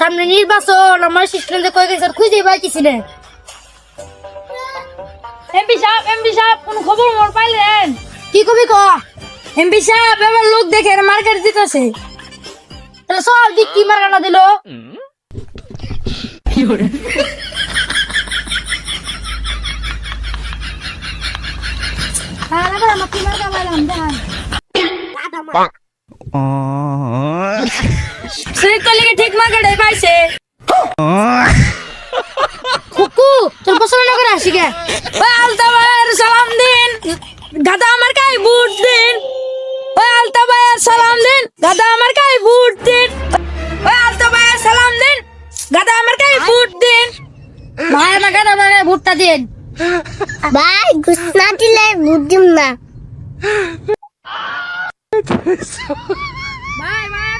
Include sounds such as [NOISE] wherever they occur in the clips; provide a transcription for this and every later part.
সামনে নির্বাচন আমার সিস্টেম কয়ে গেছে খুঁজে পাইতেছি না এমপি সাহেব এমপি সাহেব কোন খবর মোর পাইলেন? কি কবি ক? এমপি সাহেব এবার লোক দেখে মার্কেট দিতেছে তাহলে সব দিক কি মারানা দিল? [LAUGHS] শ্রীকলিকে ঠিক মার্কেটে পাইছে। কুকু তোর পছন্দ না করে আসি গে। ওই আলতা ভাইয়ের সালাম দিন। গাদা আমার কাই বুট দিন। ওই আলতা ভাইয়ের সালাম দিন। গাদা আমার কাই বুট দিন। ওই আলতা ভাইয়ের সালাম দিন। গাদা আমার কাই বুট দিন। ভাই আমার ভুট্টা দিন। ভাই গুসনা দিলে বুঝিম না। ভাই ভাই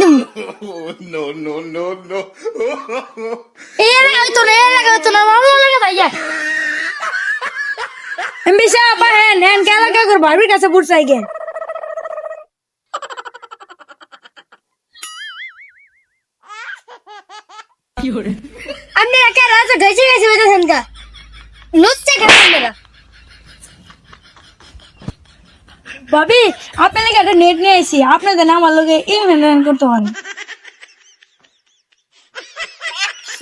পুক্কি দাও ঘুরে দেবো no, no, no, no. এই এলাকা হইতো না এই এলাকা হইতো না আমার লাগে ভাইয়া এমপি সাহেব হেন হেন কে লাগা করে ভাবির কাছে বুট চাই গে আপনি একা রাজা গেছে গেছে বেঁধেছেন কা লুচ্ছে খেলেন মেরা ভাবি আপনার একটা নেট নিয়ে এসি আপনাদের আমার লোকে এই মেনটেন করতে পারেন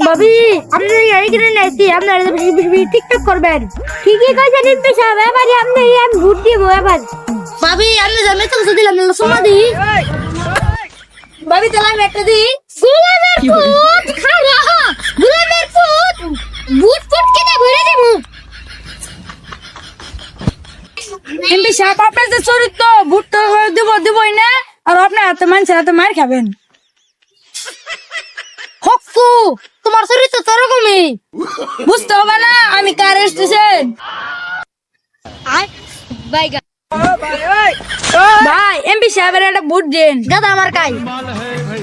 ভাবি আপনি এই কিনে নাইছি আপনারা বেশি বেশি বেশি টিকটক করবেন ঠিকই কইছেন ইম্পি সাহেব এবারে আপনি আমি ভোট দিব এবার ভাবি আপনি জানে তো কিছু দিলাম না সোমা দি ভাবি তাহলে আমি একটা দিই গোলামের এমপি সাহেব আপনার যে চরিত্র বুট তো দিব দিবই না আর আপনার হাতে মানুষের হাতে মার খাবেন। হকু তোমার চরিত্র তো রকমই বুঝতে হবে না আমি কার এসেছেন ভাই এমপি সাহেবের একটা বুট দিন। গাদা আমার কাই।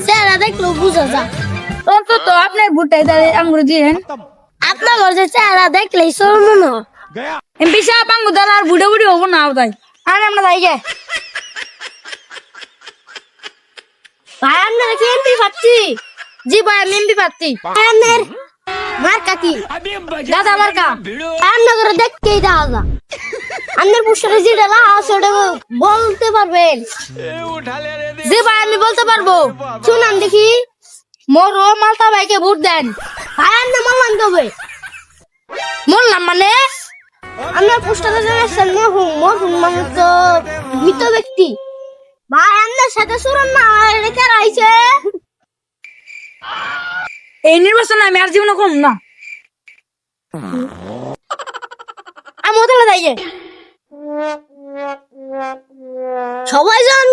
চেহারা দেখল বুঝা যা। অন্তত আপনার বুটটাই তাহলে আঙ্গুর দিন আপনার ঘর যে চেহারা দেখলেই শোনো না। এমপি সাহেব আর বুড়ে বুড়ি হব না তাই। আর আমরা গে। ভাই কি এমপি পাচ্ছি। জি ভাই আমি এমপি পাচ্ছি। গাদা মার্কা আপনার ঘরে দেখতেই দেখা যা আপনার পুষ্টারে যেটা সেটা বলতে পারবেন। জি ভাই আমি বলতে পারব। শুনান দেখি। মোর ও মালতা ভাইকে ভোট দেন। ভাই আপনার মানলাম তবে বললাম মানে? আপনার পুষ্টারে জানাচ্ছেন মরহুম মরহুম মানে তো মৃত ব্যক্তি। ভাই আপনার সাথে শুনুন না রেখে রাইছে? এই নির্বাচনে আমি আর জীবনে কম না। আমি ওদের যাই গে সবাই যখন